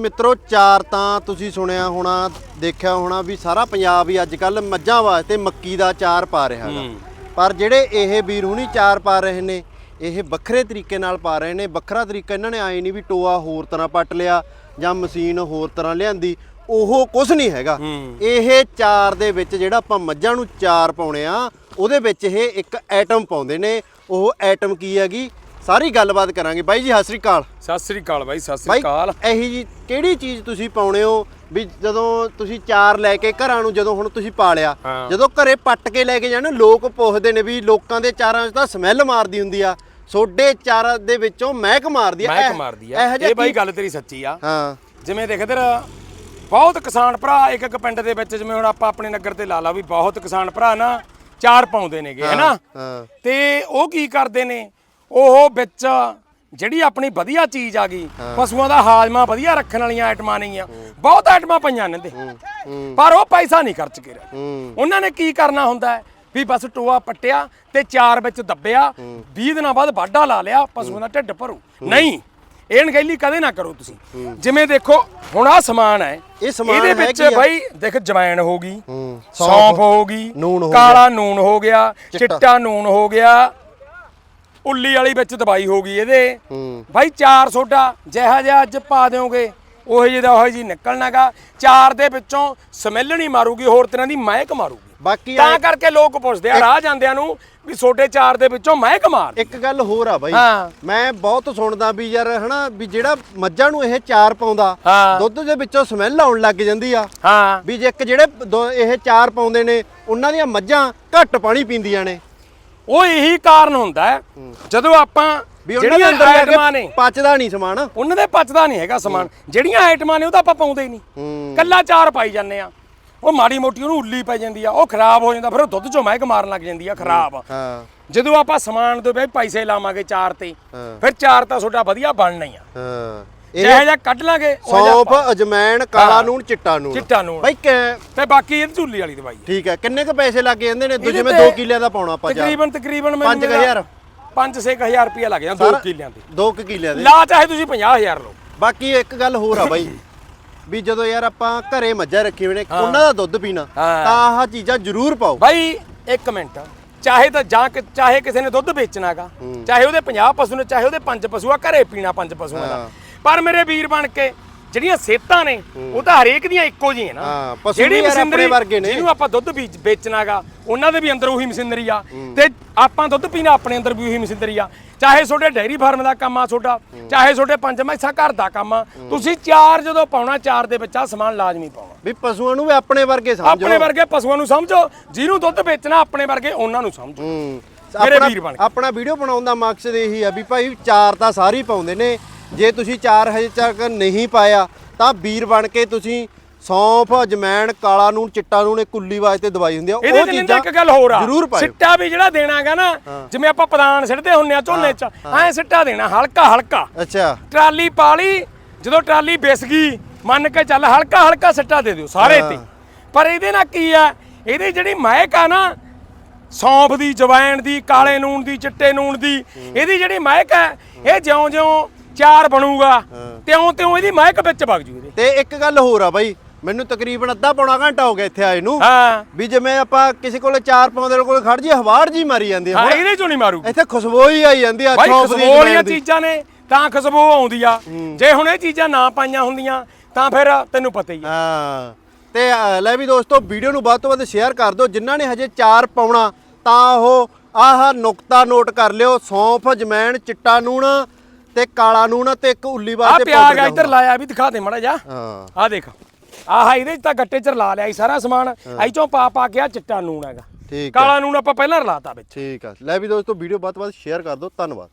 ਮਿੱਤਰੋ ਚਾਰ ਤਾਂ ਤੁਸੀਂ ਸੁਣਿਆ ਹੋਣਾ ਦੇਖਿਆ ਹੋਣਾ ਵੀ ਸਾਰਾ ਪੰਜਾਬ ਹੀ ਅੱਜ ਕੱਲ ਮੱਝਾਂ ਵਾਸਤੇ ਮੱਕੀ ਦਾ ਚਾਰ ਪਾ ਰਿਹਾ ਹੈਗਾ। ਪਰ ਜਿਹੜੇ ਇਹ ਵੀਰ ਹੁਣੀ ਚਾਰ ਪਾ ਰਹੇ ਨੇ ਇਹ ਵੱਖਰੇ ਤਰੀਕੇ ਨਾਲ ਪਾ ਰਹੇ ਨੇ ਵੱਖਰਾ ਤਰੀਕਾ ਇਹਨਾਂ ਨੇ ਆਏ ਨਹੀਂ ਵੀ ਟੋਆ ਹੋਰ ਤਰ੍ਹਾਂ ਪੱਟ ਲਿਆ ਜਾਂ ਮਸ਼ੀਨ ਹੋਰ ਤਰ੍ਹਾਂ ਲਿਆਂਦੀ ਉਹ ਕੁਝ ਨਹੀਂ ਹੈਗਾ। ਇਹ ਚਾਰ ਦੇ ਵਿੱਚ ਜਿਹੜਾ ਆਪਾਂ ਮੱਝਾਂ ਨੂੰ ਚਾਰ ਪਾਉਣੇ ਆ ਉਹਦੇ ਵਿੱਚ ਇਹ ਇੱਕ ਐਟਮ ਪਾਉਂਦੇ ਨੇ ਉਹ ਐਟਮ ਕੀ ਹੈਗੀ? ਸਾਰੀ ਗੱਲਬਾਤ ਕਰਾਂਗੇ। ਬਾਈ ਜੀ ਸਤਿ ਸ੍ਰੀ ਅਕਾਲ। ਸਤਿ ਸ੍ਰੀ ਅਕਾਲ ਬਾਈ ਸਤਿ ਸ੍ਰੀ ਅਕਾਲ। ਇਹੀ ਜੀ ਕਿਹੜੀ ਚੀਜ਼ ਤੁਸੀਂ ਪਾਉਣੇ ਹੋ ਵੀ ਜਦੋਂ ਤੁਸੀਂ ਚਾਰ ਲੈ ਕੇ ਘਰਾਂ ਨੂੰ ਜਦੋਂ ਹੁਣ ਤੁਸੀਂ ਪਾਲਿਆ। ਜਦੋਂ ਘਰੇ ਪੱਟ ਕੇ ਲੈ ਕੇ ਜਾਣ ਲੋਕ ਪੁੱਛਦੇ ਨੇ ਵੀ ਲੋਕਾਂ ਦੇ ਚਾਰਾਂ 'ਚ ਤਾਂ ਸਮੈਲ ਮਾਰਦੀ ਹੁੰਦੀ ਆ। ਸੋਡੇ ਚਾਰਾਂ ਦੇ ਵਿੱਚੋਂ ਮਹਿਕ ਮਾਰਦੀ ਆ। ਮਹਿਕ ਮਾਰਦੀ ਆ। ਇਹ ਬਾਈ ਗੱਲ ਤੇਰੀ ਸੱਚੀ ਆ। ਹਾਂ। ਜਿਵੇਂ ਦੇਖ ਇਧਰ ਬਹੁਤ ਕਿਸਾਨ ਭਰਾ ਇੱਕ ਇੱਕ ਪਿੰਡ ਦੇ ਵਿੱਚ ਜਿਵੇਂ ਹੁਣ ਆਪਾਂ ਆਪਣੇ ਨਗਰ ਤੇ ਲਾ ਲਾ ਵੀ ਬਹੁਤ ਕਿਸਾਨ ਭਰਾ ਨਾ ਚਾਰ ਪਾਉਂਦੇ ਨੇਗੇ ਹੈਨਾ ਤੇ ਉਹ ਕੀ ਕਰਦੇ ਨੇ? ਉਹ ਵਿੱਚ ਜਿਹੜੀ ਆਪਣੀ ਵਧੀਆ ਚੀਜ਼ ਆ ਗਈ ਪਸ਼ੂਆਂ ਦਾ ਹਾਜ਼ਮਾ ਵਧੀਆ ਰੱਖਣ ਵਾਲੀਆਂ ਆਈਟਮਾਂ ਨੇਗੀਆਂ। ਬਹੁਤ ਆਈਟਮਾਂ ਪਈਆਂ ਨੇ ਪਰ ਉਹ ਪੈਸਾ ਨਹੀਂ ਖਰਚ ਕੇ ਰਹੇ। ਉਹਨਾਂ ਨੇ ਕੀ ਕਰਨਾ ਹੁੰਦਾ ਹੈ? ਵੀ ਬਸ ਟੋਆ ਪੱਟਿਆ ਤੇ ਚਾਰ ਵਿੱਚ ਦੱਬਿਆ 20 ਦਿਨਾਂ ਬਾਅਦ ਵਾਢਾ ਲਾ ਲਿਆ ਪਸ਼ੂਆਂ ਦਾ ਢਿੱਡ ਭਰੂ। ਨਹੀਂ ਇਹ ਅਣਗਹਿਲੀ ਕਦੇ ਨਾ ਕਰੋ ਤੁਸੀਂ। ਜਿਵੇਂ ਦੇਖੋ ਹੁਣ ਆ ਸਮਾਨ ਹੈ। ਇਹ ਸਮਾਨ ਇਹਦੇ ਵਿੱਚ ਆ? ਬਾਈ ਦੇਖ ਜਵੈਣ ਹੋ ਗਈ ਸੌਂਫ ਹੋ ਗਈ ਕਾਲਾ ਨੂਣ ਹੋ ਗਿਆ ਚਿੱਟਾ। ਨੂਣ ਹੋ ਗਿਆ ਉੱਲੀ ਵਾਲੀ ਵਿੱਚ ਦਵਾਈ ਹੋ ਗਈ ਇਹਦੇ। ਹੂੰ। ਭਾਈ ਚਾਰ ਸੋਡਾ ਜਿਹਾ ਜਿਹਾ ਅੱਜ ਪਾ ਦਿਓਗੇ ਉਹ ਜਿਹਦਾ ਉਹ ਜੀ ਨਿਕਲਣਾਗਾ। ਚਾਰ ਦੇ ਵਿੱਚੋਂ ਸਮੈਲ ਨਹੀਂ ਮਾਰੂਗੀ ਹੋਰ ਤਰ੍ਹਾਂ ਦੀ ਮਹਿਕ ਮਾਰੂਗੀ। ਬਾਕੀ ਤਾਂ ਕਰਕੇ ਲੋਕ ਪੁੱਛਦੇ ਆ ਰਾਹ ਜਾਂਦਿਆਂ ਨੂੰ ਵੀ ਛੋਟੇ ਚਾਰ ਦੇ ਵਿੱਚੋਂ ਮਹਿਕ ਮਾਰ ਇੱਕ ਗੱਲ ਹੋਰ ਆ ਬਾਈ। ਹਾਂ। ਮੈਂ ਬਹੁਤ ਸੁਣਦਾ ਵੀ ਯਾਰ ਹਨਾ ਵੀ ਜਿਹੜਾ ਮੱਝਾਂ ਨੂੰ ਇਹ ਚਾਰ ਪਾਉਂਦਾ ਹਾਂ। ਦੁੱਧ ਦੇ ਵਿੱਚੋਂ ਸਮੈਲ ਆਉਣ ਲੱਗ ਜਾਂਦੀ ਆ। ਹਾਂ। ਵੀ ਜੇ ਇੱਕ ਜਿਹੜੇ ਦੋ- ਇਹ ਚਾਰ ਪਾਉਂਦੇ ਨੇ ਉਹਨਾਂ ਦੀਆਂ ਮੱਝਾਂ ਘੱਟ ਪਾਣੀ ਪੀਂਦੀਆਂ ਨੇ। ਉਹ ਇਹੀ ਕਾਰਨ ਹੁੰਦਾ ਹੈ। ਜਦੋਂ ਆਪਾਂ ਜਿਹੜੀਆਂ ਅੰਦਰ ਆਈਟਮਾਂ ਨੇ ਪਚਦਾ ਨਹੀਂ ਸਮਾਨ। ਉਹਨਾਂ ਦੇ ਪਚਦਾ ਨਹੀਂ ਹੈਗਾ ਸਮਾਨ। ਜਿਹੜੀਆਂ ਆਈਟਮਾਂ ਨੇ ਉਹ ਤਾਂ ਆਪਾਂ ਪਾਉਂਦੇ ਹੀ ਨਹੀਂ। ਕੱਲਾ ਚਾਰ ਪਾਈ ਜਾਂਦੇ ਆ। ਉਹ ਮਾੜੀ ਮੋਟੀ ਉਹਨੂੰ ਉੱਲੀ ਪੈ ਜਾਂਦੀ ਆ ਉਹ ਖਰਾਬ ਹੋ ਜਾਂਦਾ ਫਿਰ ਉਹ ਦੁੱਧ ਚੋਂ ਮਹਿਕ ਮਾਰਨ ਲੱਗ ਜਾਂਦੀ ਆ ਖਰਾਬ। ਹਾਂ ਜਦੋਂ ਆਪਾਂ ਸਮਾਨ ਦੇ ਵਿੱਚ ਪੈਸੇ ਲਾਵਾਂਗੇ ਚਾਰ ਤੇ। ਫਿਰ ਚਾਰ ਤਾਂ ਤੁਹਾਡਾ ਵਧੀਆ ਬਣਨਾ ਹੀ ਆ। ਹਾਂ। ਇਹ ਜਿਹਾ ਕੱਢ ਲਾਂਗੇ ਸੌਂਫ ਅਜਮੈਨ ਕਾਲਾ ਨੂਣ ਚਿੱਟਾ ਨੂਣ ਚਿੱਟਾ ਨੂਣ ਬਾਈ ਕਿ- ਤੇ ਬਾਕੀ ਇਹ ਝੂਲੀ ਵਾਲੀ ਦਵਾਈ ਠੀਕ ਹੈ ਕਿੰਨੇ ਕ ਪੈਸੇ ਲੱਗ ਜਾਂਦੇ ਨੇ? ਜਿਵੇਂ ਤੇ 2 ਕਿੱਲਿਆਂ ਦਾ ਪਾਉਣਾ ਆਪਾਂ ਤਕਰੀਬਨ ਤਕਰੀਬਨ ਕੁ ਹਜ਼ਾਰ? 5-6000 ਰੁਪਇਆ ਲੱਗ ਜਾਂਦਾ ਦੋ ਕਿੱਲਿਆਂ ਤੇ 2 ਕਿੱਲਿਆਂ ਦੇ। ਲਾ ਚਾਹੇ ਤੁਸੀਂ 50000 ਲਓ। ਬਾਕੀ ਇੱਕ ਗੱਲ ਹੋਰ ਆ ਬਾਈ। ਵੀ ਜਦੋਂ ਯਾਰ ਆਪਾਂ ਘਰੇ ਮੱਝਾਂ ਰੱਖੀ ਨੇ ਉਹਨਾਂ ਦਾ ਦੁੱਧ ਪੀਣਾ। ਤਾਂ ਆਹ ਚੀਜ਼ਾਂ ਜ਼ਰੂਰ ਪਾਓ। ਭਾਈ ਇੱਕ ਮਿੰਟ। ਚਾਹੇ ਤਾਂ ਜਾਂ ਕਿ ਚਾਹੇ ਕਿਸੇ ਨੇ ਦੁੱਧ ਵੇਚਣਾਗਾ ਚਾਹੇ ਉਹਦੇ 50 ਪਸ਼ੂ ਨੇ ਚਾਹੇ ਉਹਦੇ 5 ਪਸ਼ੂ ਆ ਘਰੇ ਪੀਣਾ 5 ਪਸ਼ੂਆਂ ਦਾ। ਪਰ ਮੇਰੇ ਵੀਰ ਬਣ ਕੇ ਜਿਹੜੀਆਂ ਸੇਤਾਂ ਨੇ ਉਹ ਤਾਂ ਹਰੇਕ ਦੀਆਂ ਇੱਕੋ ਜਿਹੀਆਂ ਨਾ। ਹਾਂ, ਪਸ਼ੂ ਵੀ ਯਾਰ ਆਪਣੇ ਵਰਗੇ ਨੇ। ਜਿਹਨੂੰ ਆਪਾਂ ਦੁੱਧ ਬੀਜ ਵੇਚਣਾਗਾ ਉਹਨਾਂ ਦੇ ਵੀ ਅੰਦਰ ਉਹੀ ਮਸ਼ੀਨਰੀ ਆ। ਤੇ ਆਪਾਂ ਦੁੱਧ ਪੀਣਾ ਆਪਣੇ ਅੰਦਰ ਵੀ ਉਹੀ ਮਸ਼ੀਨਰੀ ਆ। ਚਾਹੇ ਤੁਹਾਡੇ ਡੈਰੀ ਫਾਰਮ ਦਾ ਕੰਮ ਆ ਤੁਹਾਡਾ ਚਾਹੇ ਤੁਹਾਡੇ ਪੰਜ ਮੈਸਾਂ ਘਰ ਦਾ ਕੰਮ ਆ ਤੁਸੀਂ ਚਾਰ ਜਦੋਂ ਪਾਉਣਾ ਚਾਰ ਦੇ ਵਿੱਚ ਆ ਸਮਾਨ ਲਾਜ਼ਮੀ ਪਾਉਣਾ। ਵੀ ਪਸ਼ੂਆਂ ਨੂੰ ਵੀ ਆਪਣੇ ਵਰਗੇ ਸਮਝੋ। ਆਪਣੇ ਵਰਗੇ ਪਸ਼ੂਆਂ ਨੂੰ ਸਮਝੋ ਜਿਹਨੂੰ ਦੁੱਧ ਵੇਚਣਾ ਆਪਣੇ ਵਰਗੇ ਉਹਨਾਂ ਨੂੰ ਸਮਝੋ। ਹੂੰ। ਮੇਰੇ ਆਪਣਾ- ਵੀਰ ਬਣ ਕੇ। ਆਪਣਾ ਵੀਡੀਓ ਬਣਾਉਣ ਦਾ ਮਕਸਦ ਇਹੀ ਆ ਵੀ ਭਾਈ ਚਾਰ ਤਾਂ ਸਾਰੇ ਹੀ ਪਾਉਂਦੇ ਨੇ। ਜੇ ਤੁਸੀਂ ਚਾਰ ਹਜੇ ਤੱਕ ਨਹੀਂ ਪਾਇਆ ਤਾਂ ਵੀਰ ਬਣ ਕੇ ਤੁਸੀਂ ਸੌਂਫ ਅਜਮੈਨ ਕਾਲਾ ਨੂਣ ਚਿੱਟਾ ਨੂਣ ਇਹ ਕੁੱਲੀ ਵਾਸਤੇ ਦਵਾਈ ਹੁੰਦੀ ਆ। ਇਹਦੇ ਚ ਨਿੰਦਾ ਇੱਕ ਗੱਲ ਹੋਰ ਆ। ਜ਼ਰੂਰ ਪਾਇਓ। ਸਿੱਟਾ ਵੀ ਜਿਹੜਾ ਦੇਣਾਗਾ ਨਾ ਜਿਵੇਂ ਆਪਾਂ ਪ੍ਰਧਾਨ ਸਿੱਟਦੇ ਹੁੰਨੇ ਆ ਝੋਨੇ ਚ ਐ ਸਿੱਟਾ ਦੇਣਾ ਹਲਕਾ ਹਲਕਾ। ਅੱਛਾ। ਟਰਾਲੀ ਪਾ ਲਈ ਜਦੋਂ ਟਰਾਲੀ ਵਿਸ ਗਈ ਮੰਨ ਕੇ ਚੱਲ ਹਲਕਾ ਹਲਕਾ ਸਿੱਟਾ ਦੇ ਦਿਓ ਸਾਰੇ ਤੇ। ਪਰ ਇਹਦੇ ਨਾਲ ਕੀ ਆ ਇਹਦੀ ਜਿਹੜੀ ਮਹਿਕ ਆ ਨਾ ਸੌਂਫ ਦੀ ਜਵੈਣ ਦੀ ਕਾਲੇ ਨੂਣ ਦੀ ਚਿੱਟੇ ਨੂਣ ਦੀ ਇਹਦੀ ਜਿਹੜੀ ਮਹਿਕ ਹੈ ਇਹ ਜਿਉਂ-ਜਿਉਂ ਚਾਰ ਬਣੂਗਾ। ਤਿਉਂ-ਤਿਉਂ ਇਹਦੀ ਮਹਿਕ ਵਿੱਚ ਵਗ ਜੂ ਇਹਦੇ। ਤੇ ਇੱਕ ਗੱਲ ਹੋਰ ਆ ਬਾਈ ਮੈਨੂੰ ਤਕਰੀਬਨ ਅੱਧਾ ਪੌਣਾ ਘੰਟਾ ਹੋ ਗਿਆ ਇੱਥੇ ਆਏ ਨੂੰ। ਹਾਂ। ਵੀ ਜਿਵੇਂ ਆਪਾਂ ਕਿਸੇ ਕੋਲੇ ਚਾਰ ਪਾਉਂਦੇ ਕੋਲ ਖੜ ਜੀ ਹਵਾੜ ਜੀ ਮਾਰੀ ਜਾਂਦੀ ਆ। ਹਾਂ ਇਹਦੇ ਚੋਂ ਨਹੀਂ ਮਾਰੂ ਇੱਥੇ ਖੁਸ਼ਬੂ ਹੀ ਆਈ ਜਾਂਦੀ ਆ ਦੀ ਖੁਸ਼ਬੂ ਵਾਲੀਆਂ। ਚੀਜ਼ਾਂ ਨੇ ਤਾਂ ਖੁਸ਼ਬੂ ਆਉਂਦੀ ਆ। ਜੇ ਹੁਣ ਇਹ ਚੀਜ਼ਾਂ ਨਾ ਪਾਈਆਂ ਹੁੰਦੀਆਂ ਤਾਂ ਫਿਰ ਤੈਨੂੰ ਪਤਾ ਹੀ ਆ। ਹਾਂ। ਤੇ ਲੈ ਵੀ ਦੋਸਤੋ ਵੀਡੀਓ ਨੂੰ ਵੱਧ ਤੋਂ ਵੱਧ ਸ਼ੇਅਰ ਕਰ ਦਿਓ। ਜਿਨ੍ਹਾਂ ਨੇ ਹਜੇ ਚਾਰ ਪਾਉਣਾ ਤਾਂ ਉਹ ਆਹ ਨੁਕਤਾ ਨੋਟ ਕਰ ਲਿਓ। ਸੌਂਫ ਜਮੈਣ ਚਿੱਟਾ ਨੂਣ ਤੇ ਕਾਲਾ ਨੂਣ ਤੇ ਇੱਕ ਉੱਲੀ ਆ ਵਾਸਤੇ ਪਿਆਜ਼ powder ਇੱਧਰ ਲਾਇਆ ਵੀ ਦਿਖਾ ਦੇ ਮੜਾ ਜਾ ਹਾਂ। ਆ ਦੇਖ। ਆਹ ਇਹਦੇ ਚ ਤਾਂ ਗੱਟੇ ਚ ਰਲਾ ਲਿਆ ਸੀ ਸਾਰਾ ਸਮਾਨ। ਇਹ ਚੋਂ ਪਾ ਪਾ ਕੇ ਆ ਚਿੱਟਾ ਨੂਣ ਹੈਗਾ। ਠੀਕ ਹੈ। ਕਾਲਾ ਨੂਣ ਆਪਾਂ ਪਹਿਲਾਂ ਰਲਾਤਾ ਵਿੱਚ। ਠੀਕ ਆ। ਲੈ ਵੀ ਦੋਸਤੋ ਵੀਡੀਓ ਤੋਂ ਵੱਧ ਸ਼ੇਅਰ ਕਰ ਦਿਓ। ਧੰਨਵਾਦ।